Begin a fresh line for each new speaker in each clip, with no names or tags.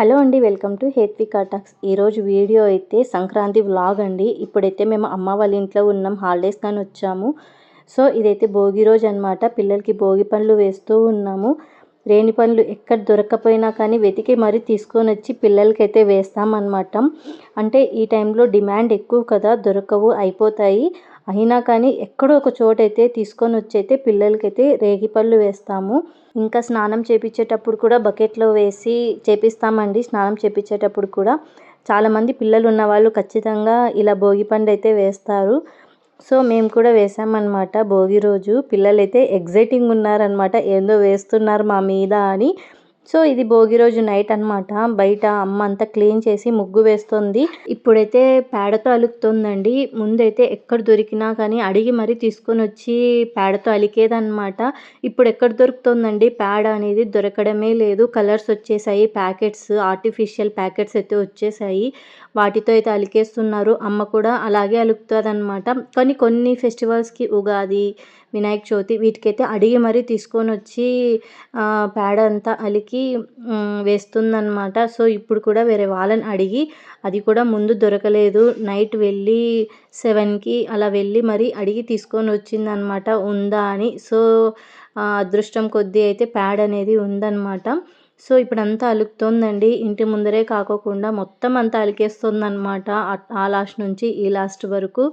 Hello అండి welcome to Hethvika talks ఈరోజు video అయితే సంక్రాంతి వ్లాగ్ అండి. ఇప్పుడైతే మేము అమ్మ వాళ్ళ ఇంట్లో ఉన్నాం హాలిడేస్ కానీ వచ్చాము. సో ఇదైతే భోగి రోజు అనమాట పిల్లలకి భోగి పండ్లు వేస్తూ ఉన్నాము. రేణి పనులు ఎక్కడ దొరకకపోయినా కానీ వెతికి మరీ తీసుకొని వచ్చి పిల్లలకైతే వేస్తామన్నమాట. అంటే ఈ టైంలో డిమాండ్ ఎక్కువ కదా దొరకవు అయిపోతాయి. అయినా కానీ ఎక్కడో ఒక చోటైతే తీసుకొని వచ్చి అయితే పిల్లలకైతే రేగిపళ్ళు వేస్తాము. ఇంకా స్నానం చేపించేటప్పుడు కూడా బకెట్లో వేసి చేపిస్తామండి స్నానం చేపించేటప్పుడు కూడా. చాలామంది పిల్లలు ఉన్న వాళ్ళు ఖచ్చితంగా ఇలా భోగి పండు అయితే వేస్తారు. సో మేము కూడా వేసామన్నమాట భోగి రోజు. పిల్లలైతే ఎగ్జైటింగ్ ఉన్నారనమాట ఏందో వేస్తున్నారు మా మీద అని. సో ఇది భోగి రోజు నైట్ అనమాట బయట అమ్మ అంతా క్లీన్ చేసి ముగ్గు వేస్తుంది. ఇప్పుడైతే పేడతో అలుకుతుందండి. ముందైతే ఎక్కడ దొరికినా కానీ అడిగి మరీ తీసుకొని వచ్చి పేడతో అలికేదనమాట ఇప్పుడు ఎక్కడ దొరుకుతుందండి? పేడ అనేది దొరకడమే లేదు. కలర్స్ వచ్చేసాయి ప్యాకెట్స్ ఆర్టిఫిషియల్ ప్యాకెట్స్ అయితే వచ్చేసాయి. వాటితో అయితే అలికేస్తున్నారు. అమ్మ కూడా అలాగే అలుకుతుంది కానీ కొన్ని ఫెస్టివల్స్కి ఉగాది వినాయక చవితి వీటికైతే అడిగి మరీ తీసుకొని వచ్చి పేడ అంతా అలికి వేస్తుందన్నమాట. సో ఇప్పుడు కూడా వేరే వాళ్ళని అడిగి అది కూడా ముందు దొరకలేదు. నైట్ వెళ్ళి సెవెన్కి అలా వెళ్ళి మరీ అడిగి తీసుకొని వచ్చిందనమాట ఉందా అని. సో అదృష్టం కొద్దీ అయితే ప్యాడ్ అనేది ఉందన్నమాట. సో ఇప్పుడు అంతా అలుకుతోందండి. ఇంటి ముందరే కాకోకుండా మొత్తం అంతా అలికేస్తుందన్నమాట. ఆ లాస్ట్ నుంచి ఈ లాస్ట్ వరకు.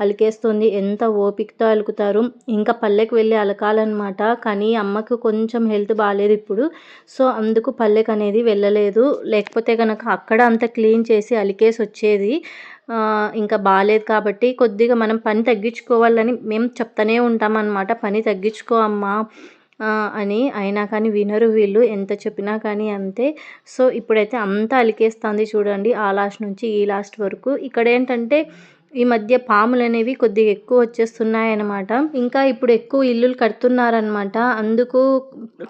అలికేస్తుంది. ఎంత ఓపికతో అలుకుతారు? ఇంకా పల్లెకి వెళ్ళి అలకాలన్నమాట. కానీ అమ్మకు కొంచెం హెల్త్ బాగాలేదు ఇప్పుడు. సో అందుకు పల్లెకి అనేది వెళ్ళలేదు. లేకపోతే కనుక అక్కడ అంత క్లీన్ చేసి అలికేసి వచ్చేది ఇంకా బాగాలేదు కాబట్టి కొద్దిగా మనం పని తగ్గించుకోవాలని మేము చెప్తానే ఉంటామన్నమాట. పని తగ్గించుకో అమ్మా అని అయినా కానీ వినరు వీళ్ళు ఎంత చెప్పినా కానీ అంతే. సో ఇప్పుడైతే అంతా అలికేస్తుంది చూడండి. ఆ లాస్ట్ నుంచి ఈ లాస్ట్ వరకు. ఇక్కడ ఏంటంటే ఈ మధ్య పాములు అనేవి కొద్దిగా ఎక్కువ వచ్చేస్తున్నాయి అన్నమాట ఇంకా ఇప్పుడు ఎక్కువ ఇల్లులు కడుతున్నారనమాట అందుకు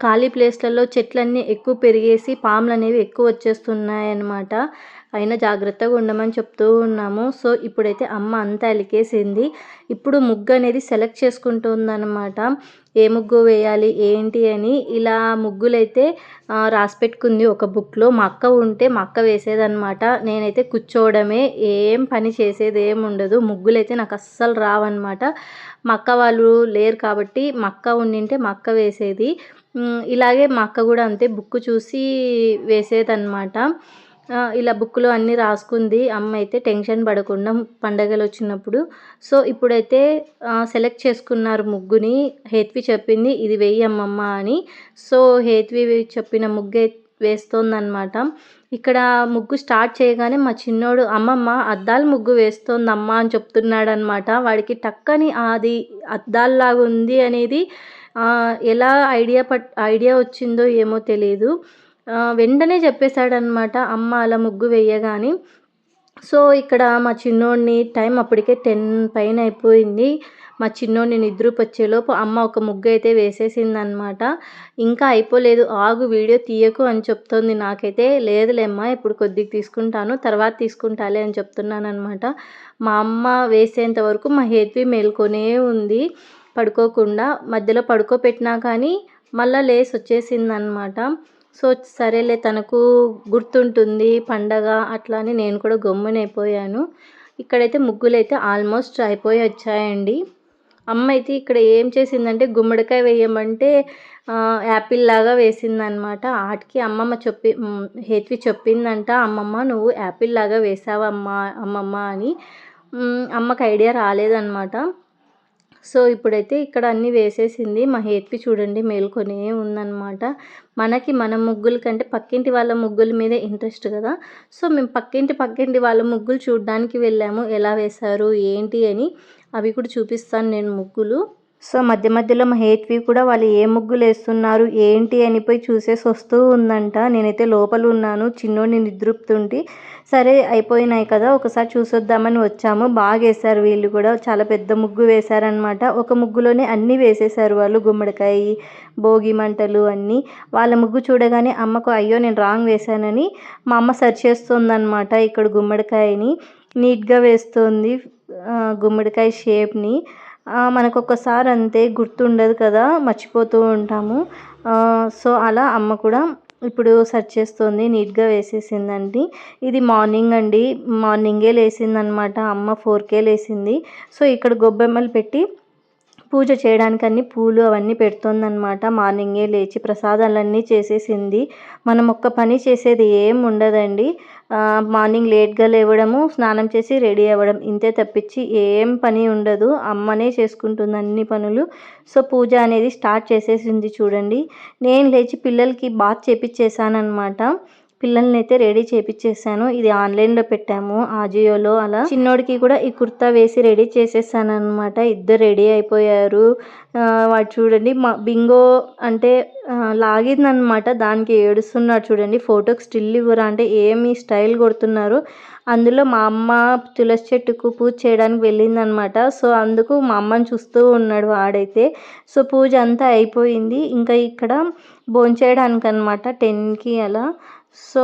ఖాళీ ప్లేస్లలో చెట్లన్నీ ఎక్కువ పెరిగేసి పాములు అనేవి ఎక్కువ వచ్చేస్తున్నాయి అన్నమాట అయినా జాగ్రత్తగా ఉండమని చెప్తూ ఉన్నాము. సో ఇప్పుడైతే అమ్మ అంతా అలికేసింది. ఇప్పుడు ముగ్గు అనేది సెలెక్ట్ చేసుకుంటుందన్నమాట. ఏ ముగ్గు వేయాలి ఏంటి అని. ఇలా ముగ్గులైతే రాసి పెట్టుకుంది ఒక బుక్లో. మా అక్క ఉంటే మా అక్క వేసేదనమాట నేనైతే కూర్చోవడమే ఏం పని చేసేది ఏం ఉండదు. ముగ్గులైతే నాకు అస్సలు రావన్నమాట. మా అక్క వాళ్ళు లేరు కాబట్టి మా అక్క ఉండింటే మా అక్క వేసేది. ఇలాగే మా అక్క కూడా అంతే బుక్ చూసి వేసేదన్నమాట. ఇలా బుక్లో అన్నీ రాసుకుంది. అమ్మ అయితే టెన్షన్ పడకుండా పండగలు వచ్చినప్పుడు. సో ఇప్పుడైతే సెలెక్ట్ చేసుకున్నారు ముగ్గుని. హేత్వి చెప్పింది ఇది వెయ్యి అమ్మమ్మ అని. సో హేత్వి చెప్పిన ముగ్గు వేస్తోందనమాట ఇక్కడ ముగ్గు స్టార్ట్ చేయగానే మా చిన్నోడు అమ్మమ్మ అద్దాలు ముగ్గు వేస్తోంది అమ్మ అని చెప్తున్నాడు అనమాట వాడికి టక్కని అది అద్దాల్లాగా ఉంది అనేది ఎలా ఐడియా పట్ ఐడియా వచ్చిందో ఏమో తెలియదు వెంటనే చెప్పేశాడనమాట అమ్మ అలా ముగ్గు వేయగాని. సో ఇక్కడ మా చిన్నోడిని టైం అప్పటికే టెన్ పైన అయిపోయింది. మా చిన్నోడిని నిద్రపొచ్చేలోపు అమ్మ ఒక ముగ్గు అయితే వేసేసిందనమాట ఇంకా అయిపోలేదు ఆగు వీడియో తీయకు అని చెప్తోంది నాకైతే. లేదులేమ్మా ఇప్పుడు కొద్దిగా తీసుకుంటాను తర్వాత తీసుకుంటాలే అని చెప్తున్నాను అనమాట మా అమ్మ వేసేంత వరకు మా హేత్వి మేల్కొనే ఉంది పడుకోకుండా. మధ్యలో పడుకోపెట్టినా కానీ మళ్ళీ లేసి వచ్చేసిందనమాట సో సరేలే తనకు గుర్తుంటుంది పండగ అట్లా అని నేను కూడా గమ్మునైపోయాను. ఇక్కడైతే ముగ్గులు అయితే ఆల్మోస్ట్ అయిపోయి వచ్చాయండి. అమ్మ అయితే ఇక్కడ ఏం చేసిందంటే గుమ్మడికాయ వేయమంటే యాపిల్ లాగా వేసిందనమాట ఆటికి అమ్మమ్మ చెప్పి హేత్వి చెప్పిందంట అమ్మమ్మ నువ్వు యాపిల్ లాగా వేసావమ్మా అమ్మమ్మ అని. అమ్మకి ఐడియా రాలేదన్నమాట. సో ఇప్పుడైతే ఇక్కడ అన్నీ వేసేసింది. మా హేత్పి చూడండి మేల్కొనే ఉందన్నమాట. మనకి మన ముగ్గుల కంటే పక్కింటి వాళ్ళ ముగ్గుల మీదే ఇంట్రెస్ట్ కదా. సో మేము పక్కింటి పక్కింటి వాళ్ళ ముగ్గులు చూడడానికి వెళ్ళాము. ఎలా వేశారు ఏంటి అని అవి కూడా చూపిస్తాను నేను ముగ్గులు. సో మధ్య మధ్యలో మా హేత్వి కూడా వాళ్ళు ఏ ముగ్గులు వేస్తున్నారు ఏంటి అని పోయి చూసేసి వస్తూ ఉందంట. నేనైతే లోపల ఉన్నాను చిన్నోడిని నిద్రుపుతుంటే సరే అయిపోయినాయి కదా ఒకసారి చూసొద్దామని వచ్చాము. బాగా వేశారు వీళ్ళు కూడా చాలా పెద్ద ముగ్గు వేశారనమాట ఒక ముగ్గులోనే అన్నీ వేసేశారు వాళ్ళు గుమ్మడికాయ భోగి మంటలు అన్నీ. వాళ్ళ ముగ్గు చూడగానే అమ్మకు అయ్యో నేను రాంగ్ వేశానని మా అమ్మ సర్చ్ చేస్తుందన్నమాట ఇక్కడ గుమ్మడికాయని. నీట్గా వేస్తుంది గుమ్మడికాయ షేప్ని. మనకు ఒక్కసారి అంతే గుర్తుండదు కదా మర్చిపోతూ ఉంటాము. సో అలా అమ్మ కూడా ఇప్పుడు సెర్చ్ చేస్తుంది నీట్గా వేసేసిందండి. ఇది మార్నింగ్ అండి. మార్నింగే లేసిందనమాట. అమ్మ ఫోర్కే లేసింది. సో ఇక్కడ గొబ్బెమ్మలు పెట్టి పూజ చేయడానికి అన్ని పూలు అవన్నీ పెడుతుందన్నమాట. మార్నింగే లేచి ప్రసాదాలన్నీ చేసేసింది. మనం ఒక్క పని చేసేది ఏం ఉండదండి. మార్నింగ్ లేట్గా లేవడము స్నానం చేసి రెడీ అవ్వడం ఇంతే తప్పించి ఏం పని ఉండదు. అమ్మనే చేసుకుంటుంది అన్ని పనులు. సో పూజ అనేది స్టార్ట్ చేసేసింది చూడండి. నేను లేచి పిల్లలకి బాత్ చేపించేసానమాట పిల్లల్ని అయితే రెడీ చేపించేసాను ఇది ఆన్లైన్లో పెట్టాము. ఆజియోలో అలా చిన్నోడికి కూడా ఈ కుర్తా వేసి రెడీ చేసేసాను అనమాట ఇద్దరు రెడీ అయిపోయారు. వాడు చూడండి మా బింగో అంటే లాగిందనమాట దానికి ఏడుస్తున్నాడు చూడండి. ఫోటోకి స్టిల్ ఇవ్వరా అంటే ఏమి స్టైల్ కొడుతున్నారు. అందులో మా అమ్మ తులసి చెట్టుకు పూజ చేయడానికి వెళ్ళిందనమాట సో అందుకు మా అమ్మని చూస్తూ ఉన్నాడు వాడైతే. సో పూజ అంతా అయిపోయింది. ఇంకా ఇక్కడ భోంచేయడానికి అనమాట టెన్కి అలా సో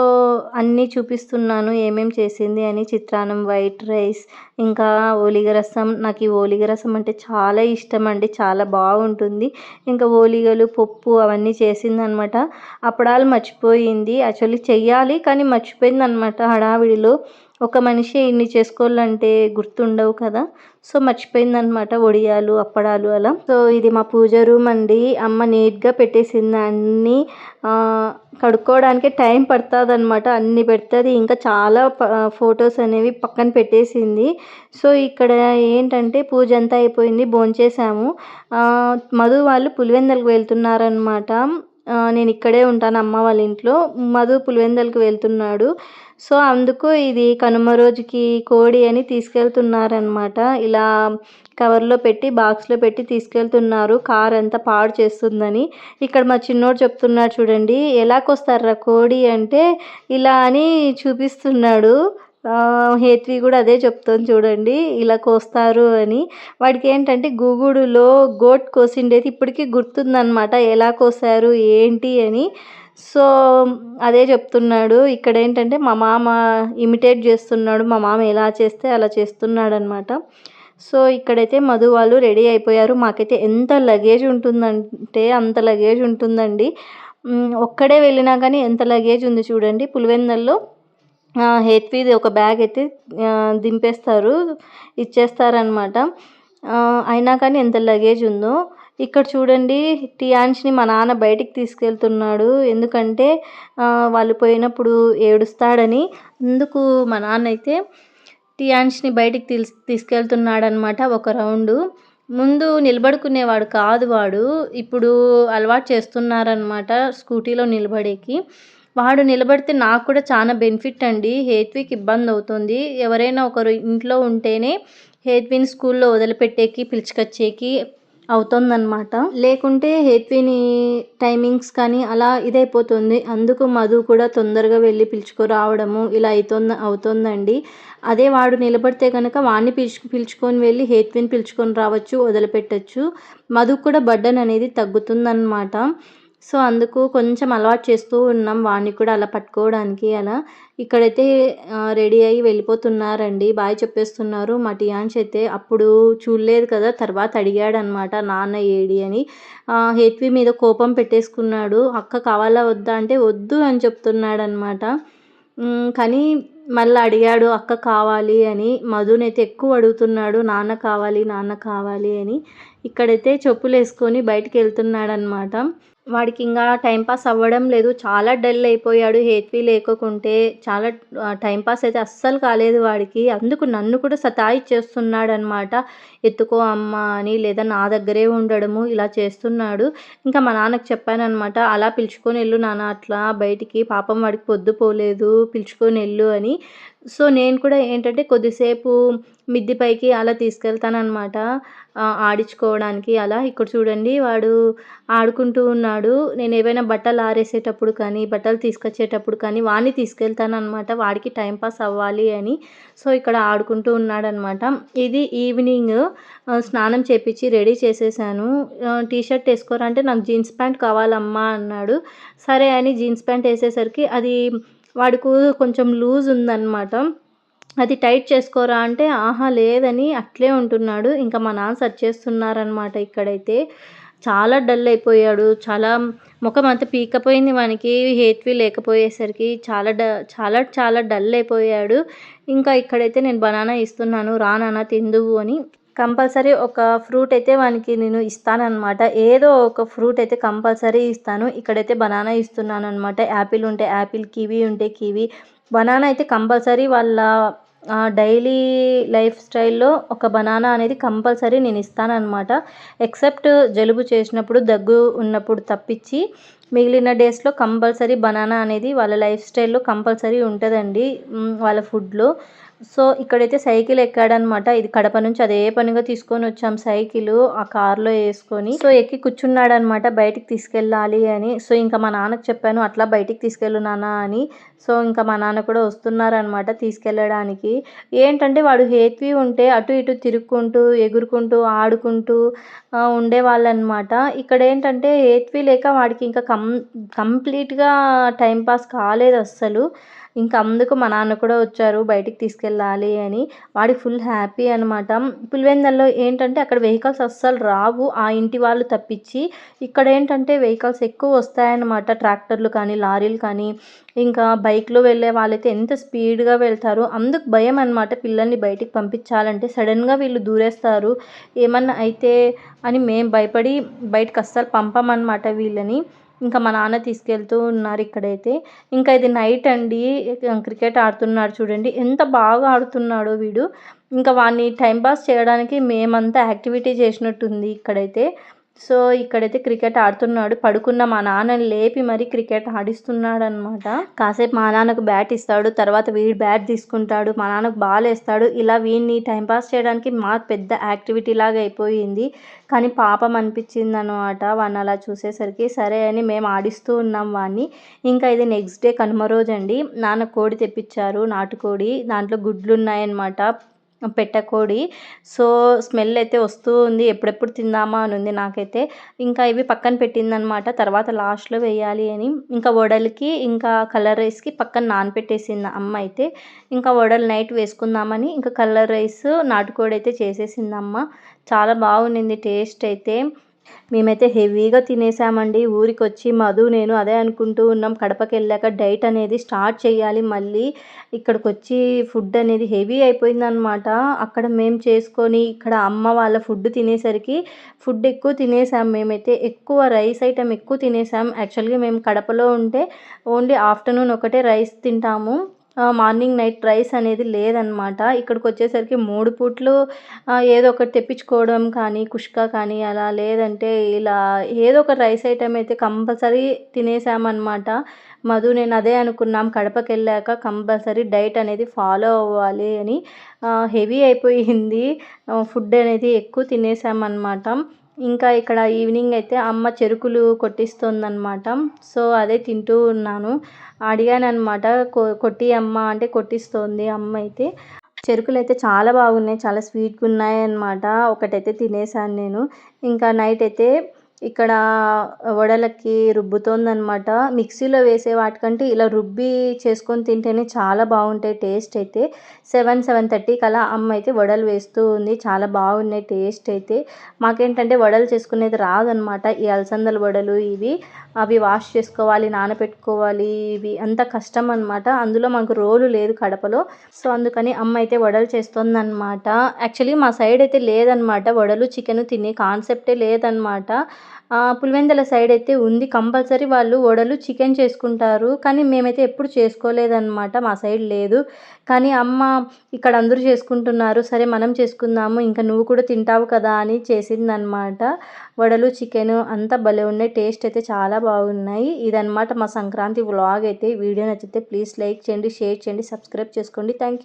అన్నీ చూపిస్తున్నాను ఏమేం చేసింది అని. చిత్రాన్నం వైట్ రైస్ ఇంకా ఓలిగ రసం. నాకు ఈ ఓలిగ రసం అంటే చాలా ఇష్టం అండి చాలా బాగుంటుంది. ఇంకా ఓలిగలు పప్పు అవన్నీ చేసింది అనమాట అప్పడాలు మర్చిపోయింది. యాక్చువల్లీ చెయ్యాలి కానీ మర్చిపోయింది అనమాట హడావిడిలో. ఒక మనిషి ఇన్ని చేసుకోవాలంటే గుర్తుండవు కదా. సో మర్చిపోయిందనమాట ఒడియాలు వడియాలు అప్పడాలు అలా. సో ఇది మా పూజ రూమ్ అండి. అమ్మ నీట్గా పెట్టేసింది. అన్నీ కడుక్కోవడానికి టైం పడుతుంది అనమాట అన్ని పెడుతుంది. ఇంకా చాలా ఫొటోస్ అనేవి పక్కన పెట్టేసింది. సో ఇక్కడ ఏంటంటే పూజ అంతా అయిపోయింది. భోంచేసాము మధు వాళ్ళు పులివెందలకు వెళ్తున్నారనమాట నేను ఇక్కడే ఉంటాను అమ్మ వాళ్ళ ఇంట్లో. మధు పులివెందలకు వెళ్తున్నాడు. సో అందుకు ఇది కనుమ రోజుకి కోడి అని తీసుకెళ్తున్నారనమాట ఇలా కవర్లో పెట్టి బాక్స్లో పెట్టి తీసుకెళ్తున్నారు. కార్ అంతా పాడు చేస్తుందని. ఇక్కడ మా చిన్నోడు చెప్తున్నాడు చూడండి ఎలాకొస్తారా కోడి అంటే ఇలా అని చూపిస్తున్నాడు. హేత్వి కూడా అదే చెప్తుంది చూడండి ఇలా కోస్తారు అని. వాడికి ఏంటంటే గూగుడులో గోట్ కోసిండేది ఇప్పటికీ గుర్తుందనమాట ఎలా కోసారు ఏంటి అని. సో అదే చెప్తున్నాడు. ఇక్కడ ఏంటంటే మా మామ ఇమిటేట్ చేస్తున్నాడు. మా మామ ఎలా చేస్తే అలా చేస్తున్నాడు అనమాట సో ఇక్కడైతే మధు వాళ్ళు రెడీ అయిపోయారు. మాకైతే ఎంత లగేజ్ ఉంటుందంటే అంత లగేజ్ ఉంటుందండి. ఒక్కడే వెళ్ళినా కానీ ఎంత లగేజ్ ఉంది చూడండి. పులివెందల్లో ఆ, ఒక బ్యాగ్ అయితే దింపేస్తారు ఇచ్చేస్తారనమాట అయినా కానీ ఎంత లగేజ్ ఉందో. ఇక్కడ చూడండి టియాన్స్ని మా నాన్న బయటికి తీసుకెళ్తున్నాడు. ఎందుకంటే వాళ్ళు పోయినప్పుడు ఏడుస్తాడని. అందుకు మా నాన్న అయితే టియాన్స్ని బయటికి తీస్ తీసుకెళ్తున్నాడనమాట ఒక రౌండు. ముందు నిలబడుకునేవాడు కాదు వాడు. ఇప్పుడు అలవాటు చేస్తున్నారనమాట స్కూటీలో నిలబడేకి. వాడు నిలబడితే నాకు కూడా చాలా బెనిఫిట్ అండి. హేత్వికి ఇబ్బంది అవుతుంది. ఎవరైనా ఒకరు ఇంట్లో ఉంటేనే హేత్విని స్కూల్లో వదిలిపెట్టేకి పిలుచుకొచ్చేకి అవుతుందన్నమాట. లేకుంటే హేత్విని టైమింగ్స్ కానీ అలా ఇదైపోతుంది. అందుకు మధు కూడా తొందరగా వెళ్ళి పిలుచుకురావడము ఇలా అవుతుంది అవుతుందండి. అదే వాడు నిలబడితే కనుక వాడిని పిలుచు పిలుచుకొని వెళ్ళి హేత్విని పిలుచుకొని రావచ్చు వదిలిపెట్టచ్చు. మధు కూడా బర్డన్ అనేది తగ్గుతుందన్నమాట. సో అందుకు కొంచెం అలవాటు చేస్తూ ఉన్నాం వాడిని కూడా అలా పట్టుకోవడానికి అలా. ఇక్కడైతే రెడీ అయ్యి వెళ్ళిపోతున్నారండి. బాయ్ చెప్పేస్తున్నారు మా టియాన్స్ అయితే అప్పుడు చూడలేదు కదా తర్వాత అడిగాడనమాట నాన్న ఏడి అని. ఆ, హేత్వి మీద కోపం పెట్టేసుకున్నాడు. అక్క కావాలా వద్దా అంటే వద్దు అని చెప్తున్నాడనమాట. కానీ మళ్ళీ అడిగాడు అక్క కావాలి అని. మధునైతే ఎక్కువ అడుగుతున్నాడు నాన్న కావాలి నాన్న కావాలి అని. ఇక్కడైతే చెప్పులు వేసుకొని బయటికి వెళ్తున్నాడనమాట. వాడికి ఇంకా టైంపాస్ అవ్వడం లేదు. చాలా డల్ అయిపోయాడు హేత్వి లేకుంటే చాలా టైంపాస్ అయితే అస్సలు కాలేదు వాడికి. అందుకు నన్ను కూడా సతాయి చేస్తున్నాడు అనమాట ఎత్తుకో అమ్మ అని లేదా నా దగ్గరే ఉండడము ఇలా చేస్తున్నాడు. ఇంకా మా నాన్నకు చెప్పానమాట అలా పిలుచుకొని వెళ్ళు నాన్న అట్లా బయటికి పాపం వాడికి పొద్దు పోలేదు పిలుచుకొని వెళ్ళు అని. సో నేను కూడా ఏంటంటే కొద్దిసేపు మిద్ది పైకి అలా తీసుకెళ్తానమాట ఆడించుకోవడానికి అలా ఇక్కడ చూడండి వాడు ఆడుకుంటూ ఉన్నాడు. నేను ఏవైనా బట్టలు ఆరేసేటప్పుడు కానీ బట్టలు తీసుకొచ్చేటప్పుడు కానీ వాడిని తీసుకెళ్తానమాట వాడికి టైంపాస్ అవ్వాలి అని. సో ఇక్కడ ఆడుకుంటూ ఉన్నాడనమాట ఇది ఈవినింగ్ స్నానం చేపించి రెడీ చేసేసాను. టీ షర్ట్ వేసుకోరంటే నాకు జీన్స్ ప్యాంట్ కావాలమ్మా అన్నాడు. సరే అని జీన్స్ ప్యాంట్ వేసేసరికి అది వాడికి కొంచెం లూజ్ ఉందన్నమాట. అది టైట్ చేసుకోరా అంటే ఆహా లేదని అట్లే ఉంటున్నాడు. ఇంకా మా నాన్న సర్చ్ చేస్తున్నారనమాట ఇక్కడైతే. చాలా డల్ అయిపోయాడు. చాలా ముఖం అంతా పీకపోయింది వానికి. హేత్వి లేకపోయేసరికి చాలా డ చాలా చాలా డల్ అయిపోయాడు. ఇంకా ఇక్కడైతే నేను బనానా ఇస్తున్నాను. రా నాన్న తిందువు అని. కంపల్సరీ ఒక ఫ్రూట్ అయితే వానికి నేను ఇస్తానన్నమాట. ఏదో ఒక ఫ్రూట్ అయితే కంపల్సరీ ఇస్తాను. ఇక్కడైతే బనానా ఇస్తున్నాను అనమాట యాపిల్ ఉంటే యాపిల్ కివీ ఉంటే కివీ. బనానా అయితే కంపల్సరీ వాళ్ళ డైలీ లైఫ్ స్టైల్లో ఒక బనానా అనేది కంపల్సరీ నేను ఇస్తానన్నమాట. ఎక్సెప్ట్ జలుబు చేసినప్పుడు దగ్గు ఉన్నప్పుడు తప్పించి మిగిలిన డేస్లో కంపల్సరీ బనానా అనేది వాళ్ళ లైఫ్ స్టైల్లో కంపల్సరీ ఉంటుందండి. వాళ్ళ ఫుడ్లో. సో ఇక్కడైతే సైకిల్ ఎక్కాడనమాట. ఇది కడప నుంచి అదే పనిగా తీసుకొని వచ్చాం సైకిల్ ఆ కార్లో వేసుకొని. సో ఎక్కి కూర్చున్నాడు అనమాట బయటికి తీసుకెళ్ళాలి అని. సో ఇంకా మా నాన్నకు చెప్పాను అట్లా బయటికి తీసుకెళ్ళు నాన్న అని. సో ఇంకా మా నాన్న కూడా వస్తున్నారనమాట తీసుకెళ్ళడానికి. ఏంటంటే వాడు హేత్వి ఉంటే అటు ఇటు తిరుక్కుంటూ ఎగురుకుంటూ ఆడుకుంటూ ఉండేవాళ్ళనమాట. ఇక్కడ ఏంటంటే హేత్వి లేక వాడికి ఇంకా కం కంప్లీట్గా టైంపాస్ కాలేదు అస్సలు. ఇంకా అందుకు మా నాన్న కూడా వచ్చారు బయటికి తీసుకెళ్ళాలి అని. వాడికి ఫుల్ హ్యాపీ అనమాట పులివెందల్లో ఏంటంటే అక్కడ వెహికల్స్ అస్సలు రావు ఆ ఇంటి వాళ్ళు తప్పించి. ఇక్కడ ఏంటంటే వెహికల్స్ ఎక్కువ వస్తాయన్నమాట ట్రాక్టర్లు కానీ లారీలు కానీ. ఇంకా బైక్లో వెళ్ళే వాళ్ళైతే ఎంత స్పీడ్గా వెళ్తారు. అందుకు భయం అనమాట పిల్లల్ని బయటికి పంపించాలంటే. సడన్గా వీళ్ళు దూరేస్తారు. ఏమన్నా అయితే అని మేము భయపడి బయటకు అస్సలు పంపమన్నమాట వీళ్ళని. ఇంకా మా నాన్న తీసుకెళ్తూ ఉన్నారు ఇక్కడైతే. ఇంకా ఇది నైట్ అండి. క్రికెట్ ఆడుతున్నాడు చూడండి. ఎంత బాగా ఆడుతున్నాడో వీడు. ఇంకా వాడిని టైంపాస్ చేయడానికి మేమంతా యాక్టివిటీ చేసినట్టుంది ఇక్కడైతే. సో ఇక్కడైతే క్రికెట్ ఆడుతున్నాడు. పడుకున్న మా నాన్నని లేపి మరీ క్రికెట్ ఆడిస్తున్నాడు అనమాట కాసేపు మా నాన్నకు బ్యాట్ ఇస్తాడు. తర్వాత వీడు బ్యాట్ తీసుకుంటాడు. మా నాన్నకు బాల్ వేస్తాడు. ఇలా వీడిని టైంపాస్ చేయడానికి మాకు పెద్ద యాక్టివిటీ లాగా అయిపోయింది. కానీ పాపం అనిపించింది అనమాట వాడిని అలా చూసేసరికి. సరే అని మేము ఆడిస్తూ ఉన్నాం వాడిని ఇంకా ఇది నెక్స్ట్ డే కనుమ రోజు అండి నాన్న కోడి తెప్పించారు. నాటుకోడి. దాంట్లో గుడ్లు ఉన్నాయన్నమాట పెట్టకోడి. సో స్మెల్ అయితే వస్తూ ఉంది. ఎప్పుడెప్పుడు తిందామా అని ఉంది నాకైతే. ఇంకా ఇవి పక్కన పెట్టిందనమాట. తర్వాత లాస్ట్లో వేయాలి అని. ఇంకా వడలకి ఇంకా కలర్ రైస్కి పక్కన నానపెట్టేసింది అమ్మ అయితే. ఇంకా వడలు నైట్ వేసుకుందామని ఇంకా కలర్ రైస్ నాటుకోడి అయితే చేసేసింది అమ్మ. చాలా బాగుండింది టేస్ట్ అయితే. మేమైతే హెవీగా తినేసామండి. ఊరికి వచ్చి మధు నేను అదే అనుకుంటూ ఉన్నాం. కడపకి వెళ్ళాక డైట్ అనేది స్టార్ట్ చేయాలి. మళ్ళీ ఇక్కడికి వచ్చి ఫుడ్ అనేది హెవీ అయిపోయిందనమాట. అక్కడ మేము చేసుకొని ఇక్కడ అమ్మ వాళ్ళ ఫుడ్ తినేసరికి ఫుడ్ ఎక్కువ తినేసాం. మేమైతే ఎక్కువ రైస్ ఐటెం ఎక్కువ తినేసాం. యాక్చువల్గా మేము కడపలో ఉంటే ఓన్లీ ఆఫ్టర్నూన్ ఒకటే రైస్ తింటాము. మార్నింగ్ నైట్ రైస్ అనేది లేదనమాట. ఇక్కడికి వచ్చేసరికి మూడు పూట్లు ఏదో ఒకటి తెప్పించుకోవడం కానీ కుష్కా కానీ అలా లేదంటే ఇలా ఏదో ఒక రైస్ ఐటెం అయితే కంపల్సరీ తినేసామన్నమాట మధు నేను అదే అనుకున్నాం కడపకి వెళ్ళాక కంపల్సరీ డైట్ అనేది ఫాలో అవ్వాలి అని. హెవీ అయిపోయింది. ఫుడ్ అనేది ఎక్కువ తినేసామన్నమాట ఇంకా ఇక్కడ ఈవినింగ్ అయితే అమ్మ చెరుకులు కొట్టిస్తుందన్నమాట. సో అదే తింటూ ఉన్నాను. అడిగాను అనమాట కొట్టి అమ్మ అంటే కొట్టిస్తోంది అమ్మ అయితే. చెరుకులు అయితే చాలా బాగున్నాయి చాలా స్వీట్గా ఉన్నాయి అనమాట ఒకటైతే తినేసాను నేను. ఇంకా నైట్ అయితే ఇక్కడ వడలకి రుబ్బుతోందనమాట మిక్సీలో వేసే వాటికంటే ఇలా రుబ్బి చేసుకొని తింటేనే చాలా బాగుంటాయి టేస్ట్ అయితే. సెవెన్ సెవెన్ థర్టీకి అలా అమ్మ అయితే వడలు వేస్తూ ఉంది. చాలా బాగున్నాయి టేస్ట్ అయితే. మాకేంటంటే వడలు చేసుకునేది రాదనమాట ఈ అలసందల వడలు ఇవి అవి వాష్ చేసుకోవాలి నానబెట్టుకోవాలి ఇవి అంత కష్టం అనమాట అందులో మాకు రోలు లేదు కడపలో. సో అందుకని అమ్మ అయితే వడలు చేస్తుందన్నమాట. యాక్చువల్లీ మా సైడ్ అయితే లేదనమాట వడలు చికెన్ తినే కాన్సెప్టే లేదనమాట పులివెందుల సైడ్ అయితే ఉంది. కంపల్సరీ వాళ్ళు వడలు చికెన్ చేసుకుంటారు. కానీ మేమైతే ఎప్పుడు చేసుకోలేదన్నమాట. మా సైడ్ లేదు. కానీ అమ్మ ఇక్కడ అందరూ చేసుకుంటున్నారు. సరే మనం చేసుకుందాము. ఇంకా నువ్వు కూడా తింటావు కదా అని చేసిందనమాట వడలు చికెన్ అంతా భలే ఉన్నాయి. టేస్ట్ అయితే చాలా బాగున్నాయి. ఇదనమాట మా సంక్రాంతి వ్లాగ్ అయితే. వీడియో నచ్చితే ప్లీజ్ లైక్ చేయండి షేర్ చేయండి సబ్స్క్రైబ్ చేసుకోండి. Thank you